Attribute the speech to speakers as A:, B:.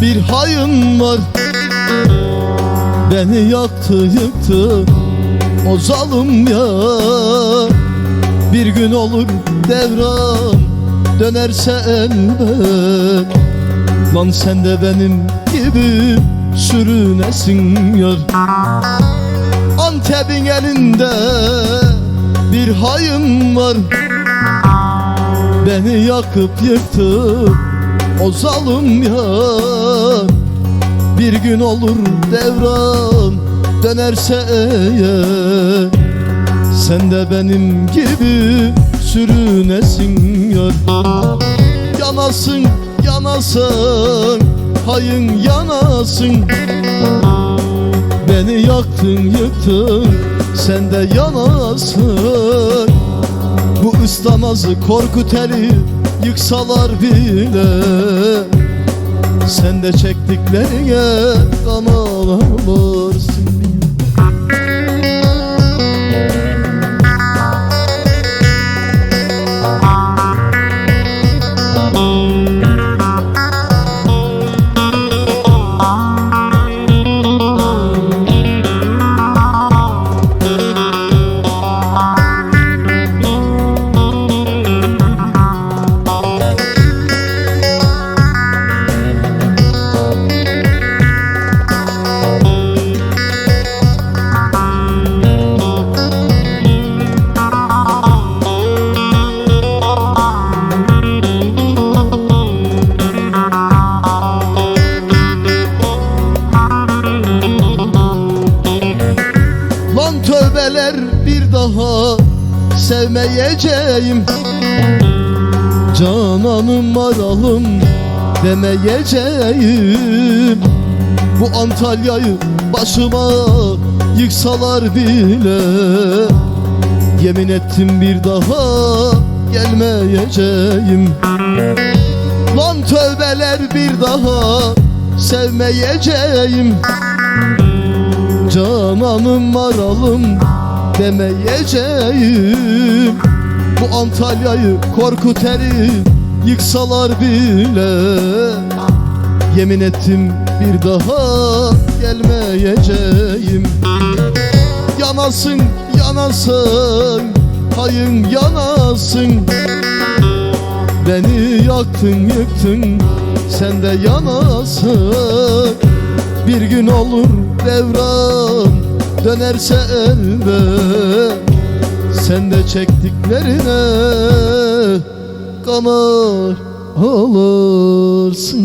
A: bir hayın var. Beni yaktı yıktı o zalim ya. Bir gün olur devran dönerse elbet. Lan sen de benim gibi sürünesin yar. Antep'in elinde bir hayın var. Beni yakıp yıktı o zalim yar Bir gün olur devran dönerse eğer. Sen de benim gibi sürünesin yar Yanasın yanasın hayın yanasın. Beni yaktın yıktın sen de yanasın. Bu ıslanazı korkuteli yıksalar bile Sen de çektiklerine kan ağlarsın Tövbeler bir daha sevmeyeceğim. Cananım maralım demeyeceğim. Bu Antalya'yı başıma yıksalar bile Yemin ettim bir daha gelmeyeceğim. Lan tövbeler bir daha sevmeyeceğim Cananım maralım demeyeceğim. Bu Antalya'yı korkuteri yıksalar bile. Yemin ettim bir daha gelmeyeceğim. Yanasın yanasın hayın yanasın Beni yaktın yıktın sen de yanasın Bir gün olur devran dönerse elbet Sen de çektiklerine kanar alırsın